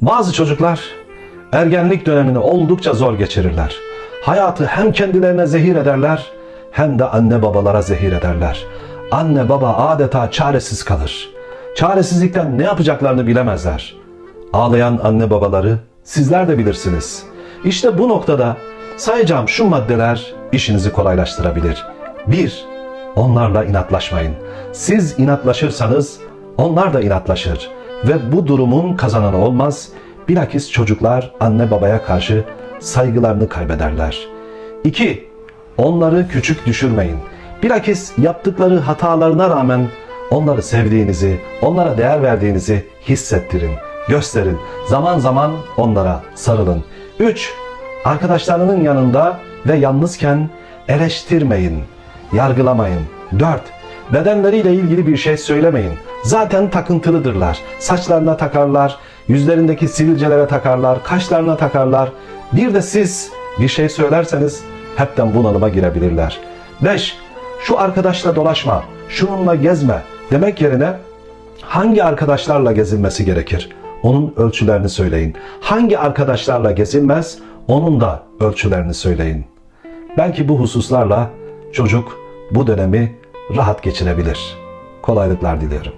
Bazı çocuklar ergenlik dönemini oldukça zor geçirirler. Hayatı hem kendilerine zehir ederler hem de anne babalara zehir ederler. Anne baba adeta çaresiz kalır. Çaresizlikten ne yapacaklarını bilemezler. Ağlayan anne babaları sizler de bilirsiniz. İşte bu noktada sayacağım şu maddeler işinizi kolaylaştırabilir. 1. Onlarla inatlaşmayın. Siz inatlaşırsanız onlar da inatlaşır ve bu durumun kazananı olmaz. Bilakis çocuklar anne babaya karşı saygılarını kaybederler. 2. Onları küçük düşürmeyin. Bilakis yaptıkları hatalarına rağmen onları sevdiğinizi, onlara değer verdiğinizi hissettirin, gösterin. Zaman zaman onlara sarılın. 3. Arkadaşlarının yanında ve yalnızken eleştirmeyin, yargılamayın. 4. Bedenleriyle ilgili bir şey söylemeyin. Zaten takıntılıdırlar. Saçlarına takarlar, yüzlerindeki sivilcelere takarlar, kaşlarına takarlar. Bir de siz bir şey söylerseniz hepten bunalıma girebilirler. 5. Şu arkadaşla dolaşma, şununla gezme demek yerine hangi arkadaşlarla gezilmesi gerekir? Onun ölçülerini söyleyin. Hangi arkadaşlarla gezilmez? Onun da ölçülerini söyleyin. Belki bu hususlarla çocuk bu dönemi rahat geçirebilir. Kolaylıklar diliyorum.